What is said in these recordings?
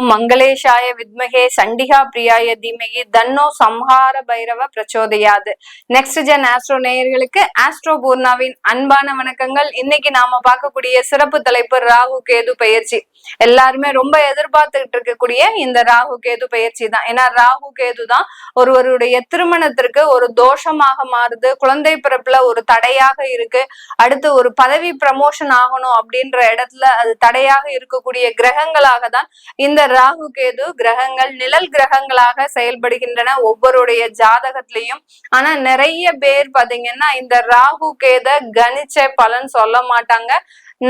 ஓம் மங்களேஷாய வித்மகே சண்டிகா பிரியாய தீமகி தன்னோ சம்ஹார பைரவ பிரச்சோதையாது. நெக்ஸ்ட் ஜென் ஆஸ்ட்ரோ நேயர்களுக்கு ஆஸ்ட்ரோ பூர்ணாவின் அன்பான வணக்கங்கள். இன்னைக்கு நாம பார்க்கக்கூடிய சிறப்பு தலைப்பு ராகு கேது பயிற்சி. எல்லாருமே ரொம்ப எதிர்பார்த்துக்கிட்டு இருக்கக்கூடிய இந்த ராகு கேது பயிற்சி தான். ஏன்னா ராகு கேது தான் ஒருவருடைய திருமணத்திற்கு ஒரு தோஷமாக மாறுது. குழந்தை பிறப்புல ஒரு தடையாக இருக்கு. அடுத்து ஒரு பதவி ப்ரமோஷன் ஆகணும் அப்படின்ற இடத்துல அது தடையாக இருக்கக்கூடிய கிரகங்களாக தான் இந்த ராகு கேது கிரகங்கள் நிழல் கிரகங்களாக செயல்படுகின்றன ஒவ்வொருடைய ஜாதகத்திலையும். ஆனா நிறைய பேர் பாத்தீங்கன்னா இந்த ராகு கேத கணிச்ச பலன் சொல்ல மாட்டாங்க.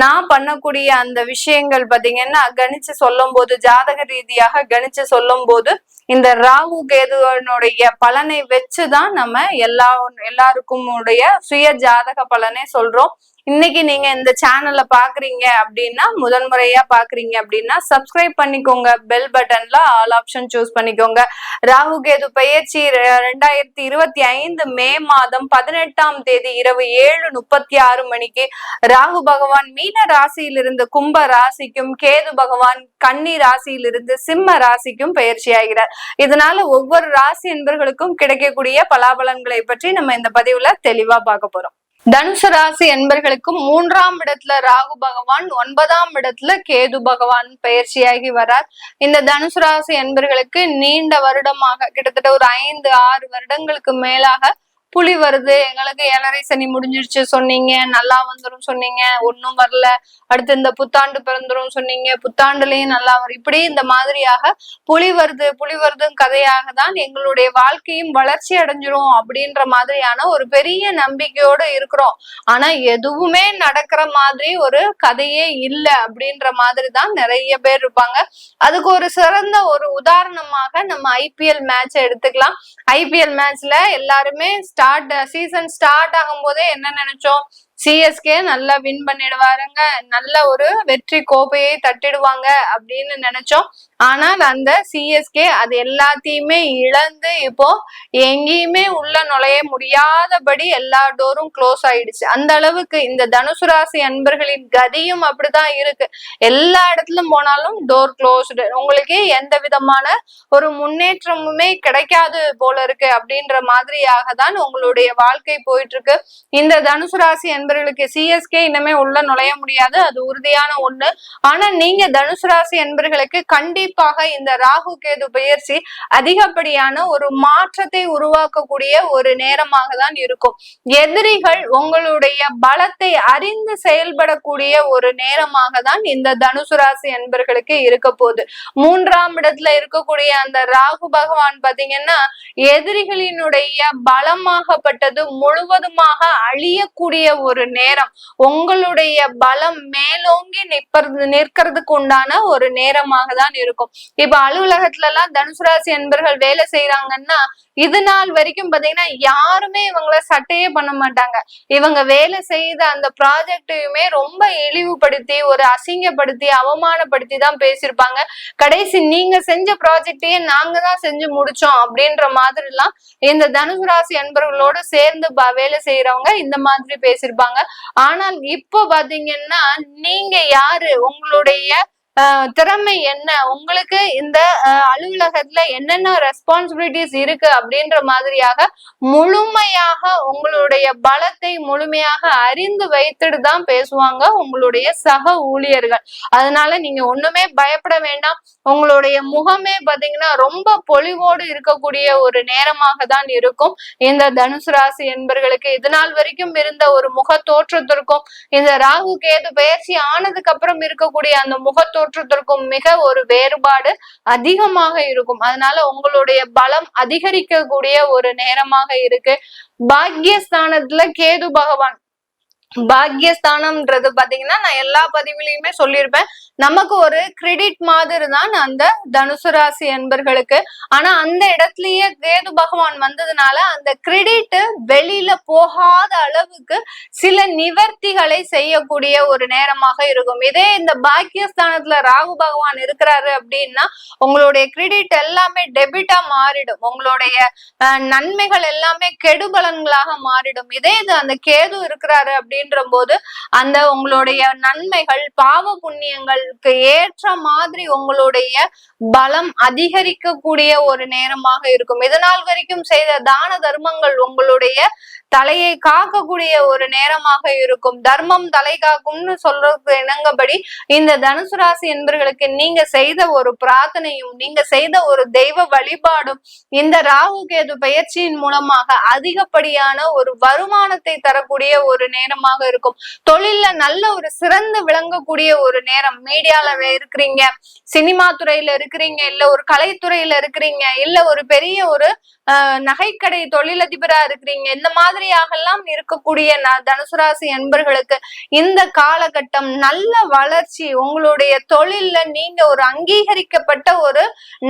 நான் பண்ணக்கூடிய அந்த விஷயங்கள் பாத்தீங்கன்னா கணிச்சு சொல்லும் போது ஜாதக ரீதியாக கணிச்சு சொல்லும் போது இந்த ராகு கேதுவனுடைய பலனை வச்சுதான் நம்ம எல்லா எல்லாருக்கும் உடைய சுய ஜாதக பலனை சொல்றோம். இன்னைக்கு நீங்க இந்த சேனல்ல பாக்குறீங்க அப்படின்னா முதன்முறையா பாக்குறீங்க அப்படின்னா சப்ஸ்கிரைப் பண்ணிக்கோங்க. பெல் பட்டன்ல ஆல் ஆப்ஷன் சூஸ் பண்ணிக்கோங்க. ராகு கேது பயிற்சி ரெண்டாயிரத்தி இருபத்தி ஐந்து மே மாதம் பதினெட்டாம் தேதி இரவு ஏழு முப்பத்தி ஆறு மணிக்கு ராகு பகவான் மீன ராசியிலிருந்து கும்ப ராசிக்கும் கேது பகவான் கன்னி ராசியிலிருந்து சிம்ம ராசிக்கும் பயிற்சி ஆகிறார். இதனால ஒவ்வொரு ராசி என்பர்களுக்கும் கிடைக்கக்கூடிய பலாபலன்களை பற்றி நம்ம இந்த பதிவுல தெளிவா பார்க்க போறோம். தனுசு ராசி என்பர்களுக்கும் மூன்றாம் இடத்துல ராகு பகவான் ஒன்பதாம் இடத்துல கேது பகவான் பயிற்சியாகி வரார். இந்த தனுசு ராசி என்பர்களுக்கு நீண்ட வருடமாக கிட்டத்தட்ட ஒரு ஐந்து ஆறு வருடங்களுக்கு மேலாக புலி வருது. எங்களுக்கு ஏழரை சனி முடிஞ்சிருச்சு சொன்னீங்க. நல்லா வந்துரும் சொன்னீங்க. ஒன்றும் வரல. அடுத்து இந்த புத்தாண்டு பிறந்துரும் சொன்னீங்க. புத்தாண்டுலயும் நல்லா வரும். இப்படி இந்த மாதிரியாக புலி வருது புலி வருதும் கதையாக தான் எங்களுடைய வாழ்க்கையும் வளர்ச்சி அடைஞ்சிரும் அப்படின்ற மாதிரியான ஒரு பெரிய நம்பிக்கையோட இருக்கிறோம். ஆனா எதுவுமே நடக்கிற மாதிரி ஒரு கதையே இல்லை அப்படின்ற மாதிரி தான் நிறைய பேர் இருப்பாங்க. அதுக்கு ஒரு சிறந்த ஒரு உதாரணமாக நம்ம ஐபிஎல் மேட்சை எடுத்துக்கலாம். ஐபிஎல் மேட்ச்ல எல்லாருமே ஸ்டார்ட் சீசன் ஸ்டார்ட் ஆகும் போதே என்ன நினைச்சோம்? சிஎஸ்கே நல்லா வின் பண்ணிடுவாருங்க. நல்ல ஒரு வெற்றி கோப்பையை தட்டிடுவாங்க அப்படின்னு நினைச்சோம். ஆனால் அந்த சிஎஸ்கே அது எல்லாத்தையுமே இழந்து இப்போ எங்கேயுமே உள்ள நுழைய முடியாதபடி எல்லா டோரும் க்ளோஸ் ஆயிடுச்சு. அந்த அளவுக்கு இந்த தனுசு ராசி அன்பர்களின் கதியும் அப்படிதான் இருக்கு. எல்லா இடத்துலும் போனாலும் டோர் க்ளோஸ்டு உங்களுக்கு எந்த விதமான ஒரு முன்னேற்றமுமே கிடைக்காது போல இருக்கு அப்படின்ற மாதிரியாக தான் உங்களுடைய வாழ்க்கை போயிட்டு இருக்கு. இந்த தனுசு ராசி என்பர்களுக்கு சிஎஸ்கே இனிமே உள்ள நுழைய முடியாது. அது உறுதியான ஒண்ணு. ஆனா நீங்க தனுசு ராசி என்பர்களுக்கு கண்டிப்பாக இந்த ராகு கேது பயிற்சி அதிகப்படியான ஒரு மாற்றத்தை உருவாக்கக்கூடிய ஒரு நேரமாக தான் இருக்கும். எதிரிகள் உங்களுடைய பலத்தை அறிந்து செயல்படக்கூடிய ஒரு நேரமாக தான் இந்த தனுசு ராசி என்பர்களுக்கு இருக்க போகுது. மூன்றாம் இடத்துல இருக்கக்கூடிய அந்த ராகு பகவான் பாத்தீங்கன்னா எதிரிகளினுடைய பலமாகப்பட்டது முழுவதுமாக அழியக்கூடிய ஒரு நேரம். உங்களுடைய பலம் மேலோங்கி நிற்பது நிற்கிறதுக்கு உண்டான ஒரு நேரமாக தான் இருக்கும். இப்ப அலுவலகத்துல எல்லாம் தனுசு ராசி என்பர்கள் வேலை செய்யறாங்கன்னா இது நாள் வரைக்கும் பாத்தீங்கன்னா யாருமே இவங்கள சட்டையே பண்ண மாட்டாங்க. இவங்க வேலை செய்த அந்த ப்ராஜெக்டையுமே ரொம்ப இழிவுபடுத்தி ஒரு அசிங்கப்படுத்தி அவமானப்படுத்தி தான் பேசியிருப்பாங்க. கடைசி நீங்க செஞ்ச ப்ராஜெக்டையே நாங்க தான் செஞ்சு முடிச்சோம் அப்படின்ற மாதிரி எல்லாம் இந்த தனுசு ராசி அன்பர்களோட சேர்ந்து வேலை செய்யறவங்க இந்த மாதிரி பேசியிருப்பாங்க. ஆனால் இப்போ பாத்தீங்கன்னா நீங்க யாரு? உங்களுடைய திறமை என்ன? உங்களுக்கு இந்த அலுவலகத்துல என்னென்ன ரெஸ்பான்சிபிலிட்டிஸ் இருக்கு அப்படின்ற மாதிரியாக முழுமையாக உங்களுடைய பலத்தை முழுமையாக அறிந்து வைத்துட்டு தான் பேசுவாங்க உங்களுடைய சக ஊழியர்கள். அதனால நீங்க ஒண்ணுமே பயப்பட வேண்டாம். உங்களுடைய முகமே பாத்தீங்கன்னா ரொம்ப பொலிவோடு இருக்கக்கூடிய ஒரு நேரமாக தான் இருக்கும். இந்த தனுசு ராசி என்பர்களுக்கு இது நாள் வரைக்கும் இருந்த ஒரு முக தோற்றத்திற்கும் இந்த ராகு கேது பயிற்சி ஆனதுக்கு அப்புறம் இருக்கக்கூடிய அந்த முகத்தோ தோற்றத்திற்கும் மிக ஒரு வேறுபாடு அதிகமாக இருக்கும். அதனால உங்களுடைய பலம் அதிகரிக்கக்கூடிய ஒரு நேரமாக இருக்கு. பாக்யஸ்தானத்துல கேது பகவான் பாக்யஸ்தானம்ன்றது பாத்தீங்கன்னா நான் எல்லா பதிவுலையுமே சொல்லியிருப்பேன். நமக்கு ஒரு கிரெடிட் மாதிரி தான் அந்த தனுசு ராசி என்பர்களுக்கு. ஆனா அந்த இடத்துலயே கேது பகவான் வந்ததுனால அந்த கிரெடிட் வெளியில போகாத அளவுக்கு சில நிவர்த்திகளை செய்யக்கூடிய ஒரு நேரமாக இருக்கும். இதே இந்த பாக்கியஸ்தானத்துல ராகு பகவான் இருக்கிறாரு அப்படின்னா உங்களுடைய கிரெடிட் எல்லாமே டெபிட்டா மாறிடும். உங்களுடைய நன்மைகள் எல்லாமே கெடுபலன்களாக மாறிடும். இதே இது அந்த கேது இருக்கிறாரு அப்படின்னு அப்படின்ற போது அந்த உங்களுடைய நன்மைகள் பாவ புண்ணியங்களுக்கு ஏற்ற மாதிரி உங்களுடைய பலம் அதிகரிக்கக்கூடிய ஒரு நேரமாக இருக்கும். இதனால் வரைக்கும் செய்த தான தர்மங்கள் உங்களுடைய தலையை காக்கக்கூடிய ஒரு நேரமாக இருக்கும். தர்மம் தலை காக்கும்னு சொல்றதுக்கு இணங்கபடி இந்த தனுசு ராசி என்பர்களுக்கு நீங்க செய்த ஒரு பிரார்த்தனையும் நீங்க செய்த ஒரு தெய்வ வழிபாடும் இந்த ராகு கேது பயிற்சியின் மூலமாக அதிகப்படியான ஒரு வருமானத்தை தரக்கூடிய ஒரு நேரமாக இருக்கும். தொழில்ல நல்ல ஒரு சிறந்து விளங்கக்கூடிய ஒரு நேரம். மீடியால இருக்கிறீங்க சினிமா துறையில இருக்கிறீங்க இல்ல ஒரு கலைத்துறையில இருக்கிறீங்க இல்ல ஒரு பெரிய ஒரு நகைக்கடை தொழிலதிபரா இருக்கிறீங்க இந்த மாதிரி மாதிரியாகலாம் இருக்கக்கூடிய தனுசு ராசி என்பர்களுக்கு இந்த காலகட்டம் நல்ல வளர்ச்சி உங்களுடைய தொழில்ல நீங்க ஒரு அங்கீகரிக்கப்பட்ட ஒரு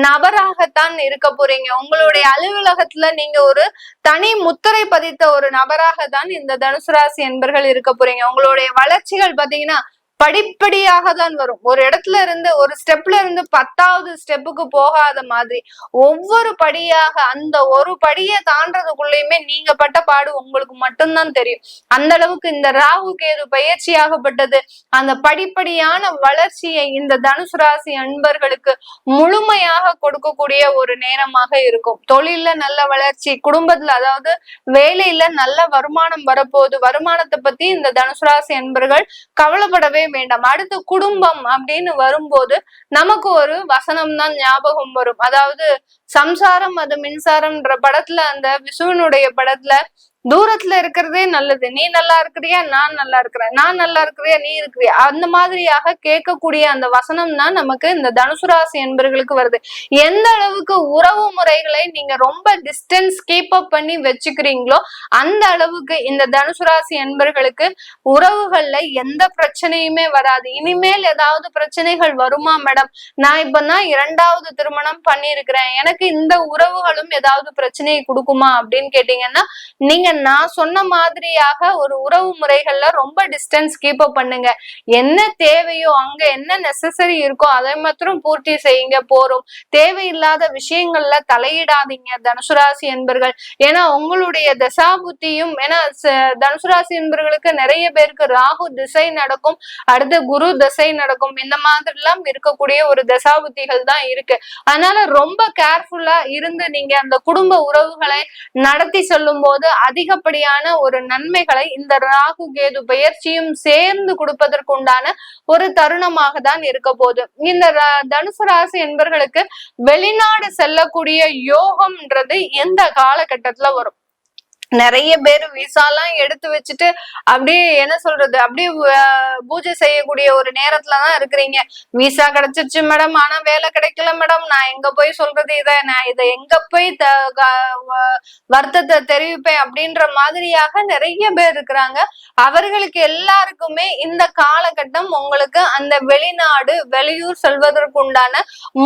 நபராகத்தான் இருக்க போறீங்க. உங்களுடைய அலுவலகத்துல நீங்க ஒரு தனி முத்திரை பதித்த ஒரு நபராக தான் இந்த தனுசு ராசி என்பர்கள் இருக்க போறீங்க. உங்களுடைய வளர்ச்சிகள் பாத்தீங்கன்னா படிப்படியாக தான் வரும். ஒரு இடத்துல இருந்து ஒரு ஸ்டெப்ல இருந்து பத்தாவது ஸ்டெப்புக்கு போகாத மாதிரி ஒவ்வொரு படியாக அந்த ஒரு படியை தாண்டதுக்குள்ளயுமே நீங்க பட்ட பாடு உங்களுக்கு மட்டும்தான் தெரியும். அந்த அளவுக்கு இந்த ராகு கேது பயிற்சியாகப்பட்டது. அந்த படிப்படியான வளர்ச்சியை இந்த தனுசு ராசி அன்பர்களுக்கு முழுமையாக கொடுக்கக்கூடிய ஒரு நேரமாக இருக்கும். தொழில நல்ல வளர்ச்சி குடும்பத்துல அதாவது வேலையில நல்ல வருமானம் வரப்போகுது. வருமானத்தை பத்தி இந்த தனுசு ராசி அன்பர்கள் கவலைப்படவே வேண்டாம் அடுத்து குடும்பம் அப்படின்னு வரும்போது நமக்கு ஒரு வசனம் தான் ஞாபகம் வரும். அதாவது சம்சாரம் அது மின்சாரம்ன்ற படத்துல அந்த விசுவனுடைய படத்துல தூரத்துல இருக்கிறதே நல்லது. நீ நல்லா இருக்கிறியா நான் நல்லா இருக்கிறேன். நான் நல்லா இருக்கிறியா நீ இருக்கிறியா? அந்த மாதிரியாக கேட்கக்கூடிய அந்த வசனம் தான் நமக்கு இந்த தனுசு ராசி என்பர்களுக்கு வருது. எந்த அளவுக்கு உறவு முறைகளை நீங்க ரொம்ப டிஸ்டன்ஸ் கீப் அப் பண்ணி வச்சுக்கிறீங்களோ அந்த அளவுக்கு இந்த தனுசு ராசி என்பர்களுக்கு உறவுகள்ல எந்த பிரச்சனையுமே வராது. இனிமேல் ஏதாவது பிரச்சனைகள் வருமா மேடம் நான் இப்பதான் இரண்டாவது திருமணம் பண்ணியிருக்கிறேன். எனக்கு இந்த உறவுகளும் ஏதாவது பிரச்சனையை கொடுக்குமா அப்படின்னு கேட்டீங்கன்னா நீங்க நான் சொன்ன மாதிரியாக ஒரு உறவு முறைகள்ல ரொம்ப டிஸ்டன்ஸ் கீப் அப் பண்ணுங்க. என்ன தேவையோ அங்க என்ன நெசசரி இருக்கோ அதை மாத்திரம் பூர்த்தி செய்யுங்க போறோம். தேவையில்லாத விஷயங்கள்ல தலையிடாதீங்க தனுசுராசி என்பர்கள். ஏன்னா உங்களுடைய தசாபுத்தியும் ஏன்னா தனுசுராசி என்பர்களுக்கு நிறைய பேருக்கு ராகு திசை நடக்கும் அடுத்து குரு திசை நடக்கும். இந்த மாதிரி எல்லாம் இருக்கக்கூடிய ஒரு தசாபுத்திகள் தான் இருக்கு. அதனால ரொம்ப கேர்ஃபுல்லா இருந்து நீங்க அந்த குடும்ப உறவுகளை நடத்தி சொல்லும் போது அதிக அதிகப்படியான ஒரு நன்மைகளை இந்த ராகு கேது பயிற்சியும் சேர்ந்து கொடுப்பதற்குண்டான ஒரு தருணமாக தான் இருக்க போது இந்த தனுசு ராசி என்பர்களுக்கு வெளிநாடு செல்லக்கூடிய யோகம்ன்றது எந்த காலகட்டத்துல வரும்? நிறைய பேர் விசாலாம் எடுத்து வச்சுட்டு அப்படியே என்ன சொல்றது? அப்படியே பூஜை செய்யக்கூடிய ஒரு நேரத்துலதான் இருக்கிறீங்க. விசா கிடைச்சிருச்சு மேடம் ஆனா வேலை கிடைக்கல மேடம் நான் எங்க போய் சொல்றது இதை? நான் இதை எங்க போய் வருத்தத்தை தெரிவிப்பேன்? அப்படின்ற மாதிரியாக நிறைய பேர் இருக்கிறாங்க. அவர்களுக்கு எல்லாருக்குமே இந்த காலகட்டம் உங்களுக்கு அந்த வெளிநாடு வெளியூர் செல்வதற்குண்டான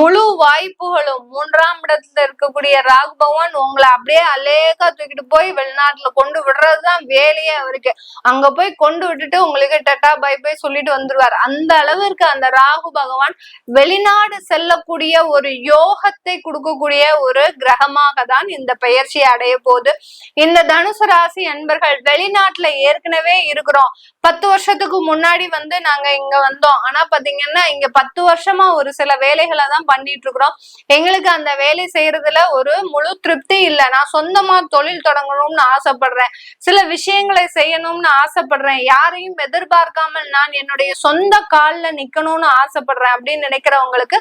முழு வாய்ப்புகளும். மூன்றாம் இடத்துல இருக்கக்கூடிய ராக் பகவான் உங்களை அப்படியே அலேகா தூக்கிட்டு போய் வெளிநாட்டுல கொண்டு விடுறதுதான் வேலையே அவருக்கு. அங்க போய் கொண்டு விட்டுட்டு உங்களுக்கு டட்டா பை பை சொல்லிட்டு வந்துருவார். அந்த அளவிற்கு அந்த ராகு பகவான் வெளிநாடு செல்லக்கூடிய ஒரு யோகத்தை கொடுக்கக்கூடிய ஒரு கிரகமாக தான் இந்த பயிற்சி அடைய போது இந்த தனுசு ராசி என்பர்கள் வெளிநாட்டுல ஏற்கனவே இருக்கிறோம். பத்து வருஷத்துக்கு முன்னாடி வந்து நாங்க இங்க வந்தோம். ஆனா பாத்தீங்கன்னா இங்க பத்து வருஷமா ஒரு சில வேலைகளை தான் பண்ணிட்டு இருக்கிறோம். எங்களுக்கு அந்த வேலை செய்யறதுல ஒரு முழு திருப்தி இல்லை. நான் சொந்தமா தொழில் தொடங்கணும்னு ஆசைப்படுறேன். சில விஷயங்களை செய்யணும்னு ஆசைப்படுறேன். யாரையும் எதிர்பார்க்காமல் நான் என்னுடைய சொந்த கால்ல நிக்கணும்னு ஆசைப்படுறேன் அப்படின்னு நினைக்கிறவங்களுக்கு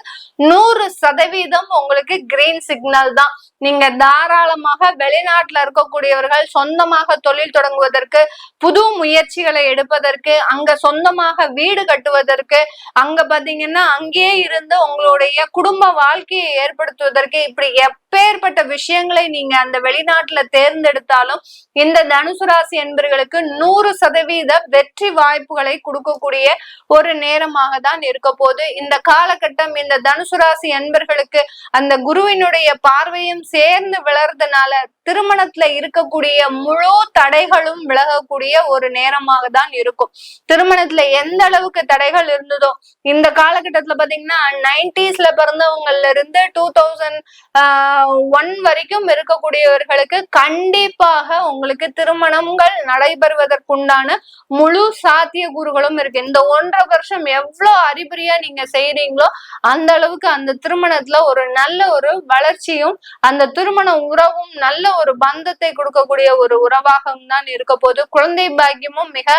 நூறு சதவீதம் உங்களுக்கு கிரீன் சிக்னல் தான். நீங்க தாராளமாக வெளிநாட்டுல இருக்கக்கூடியவர்கள் சொந்தமாக தொழில் தொடங்குவதற்கு புது முயற்சிகளை எடுப்பதற்கு அங்க சொந்தமாக வீடு கட்டுவதற்கு அங்க பாத்தீங்கன்னா அங்கேயே இருந்து உங்களுடைய குடும்ப வாழ்க்கையை ஏற்படுத்துவதற்கு இப்படி எப்பேற்பட்ட விஷயங்களை நீங்க அந்த வெளிநாட்டுல தேர்ந்தெடுத்தாலும் இந்த தனுசு ராசி என்பர்களுக்கு நூறு சதவீத வெற்றி வாய்ப்புகளை கொடுக்கக்கூடிய ஒரு நேரமாக தான் இருக்க போது இந்த காலகட்டம் இந்த தனுசு ராசி என்பர்களுக்கு அந்த குருவினுடைய பார்வையும் சேர்ந்து விளறதுனால திருமணத்துல இருக்கக்கூடிய முழு தடைகளும் விலகக்கூடிய ஒரு நேரமாக தான் இருக்கும். திருமணத்துல எந்த அளவுக்கு தடைகள் இருந்ததோ இந்த காலகட்டத்துல பாத்தீங்கன்னா நைன்டிஸ்ல பிறந்தவங்கல இருந்து டூ தௌசண்ட் ஒன் வரைக்கும் இருக்கக்கூடியவர்களுக்கு கண்டிப்பாக உங்களுக்கு திருமணங்கள் நடைபெறுவதற்குண்டான முழு சாத்திய கூறுகளும் இருக்கு. இந்த ஒன்றரை வருஷம் எவ்வளவு அறிகுறியா நீங்க செய்யறீங்களோ அந்த அளவுக்கு அந்த திருமணத்துல ஒரு நல்ல ஒரு வளர்ச்சியும் அந்த திருமண உறவும் நல்ல ஒரு பந்தத்தை கொடுக்கக்கூடிய ஒரு உறவாகவும் தான் இருக்க போது குழந்தை பாக்கியமும் மிக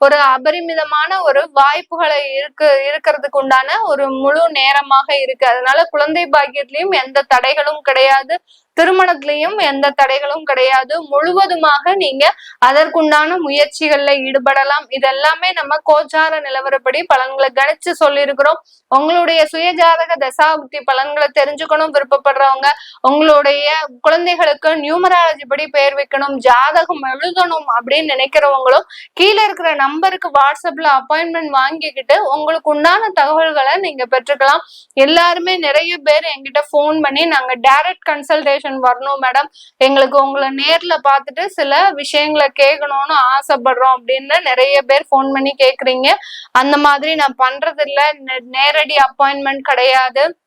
ஒரு அபரிமிதமான ஒரு வாய்ப்புகளை இருக்கு இருக்கிறதுக்கு உண்டான ஒரு முழு நேரமாக இருக்கு. அதனால குழந்தை பாக்கியத்திலையும் எந்த தடைகளும் கிடையாது. திருமணத்திலையும் எந்த தடைகளும் கிடையாது. முழுவதுமாக நீங்க அதற்குண்டான முயற்சிகள்ல ஈடுபடலாம். இதெல்லாமே நம்ம கோச்சார நிலவரப்படி பலன்களை கணிச்சு சொல்லியிருக்கிறோம். உங்களுடைய சுயஜாதக தசாபுக்தி பலன்களை தெரிஞ்சுக்கணும் விருப்பப்படுறவங்க. உங்களுடைய குழந்தைகளுக்கு நியூமராலஜி படி பெயர் வைக்கணும் ஜாதகம் எழுதணும் அப்படின்னு நினைக்கிறவங்களும் கீழே இருக்கிற நம்பருக்கு வாட்ஸ்அப்ல அப்பாயின்மெண்ட் வாங்கிக்கிட்டு உங்களுக்கு உண்டான தகவல்களை நீங்க பெற்றுக்கலாம். எல்லாருமே நிறைய பேர் எங்கிட்ட ஃபோன் பண்ணி நாங்க டைரக்ட் கன்சல்டேஷன் வரணும் மேடம் எங்களுக்கு உங்களை நேர்ல பார்த்துட்டு சில விஷயங்களை கேட்கணும்னு ஆசைப்படுறோம் அப்படின்னு நிறைய பேர் ஃபோன் பண்ணி கேக்குறீங்க. அந்த மாதிரி நான் பண்றது இல்ல நேரடி அப்பாயின்மெண்ட் கிடையாது.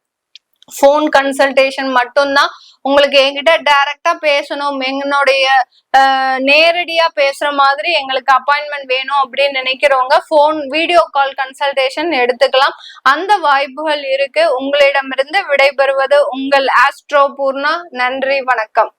ஃபோன் கன்சல்டேஷன் மட்டும்தான் உங்களுக்கு என்கிட்ட டைரக்டா பேசணும் எங்களுடைய நேரடியா பேசுற மாதிரி எங்களுக்கு அப்பாயின்மெண்ட் வேணும் அப்படின்னு நினைக்கிறவங்க ஃபோன் வீடியோ கால் கன்சல்டேஷன் எடுத்துக்கலாம். அந்த வாய்ப்புகள் இருக்கு. உங்களிடமிருந்து விடைபெறுவது உங்கள் ஆஸ்ட்ரோ பூர்ணா நன்றி வணக்கம்.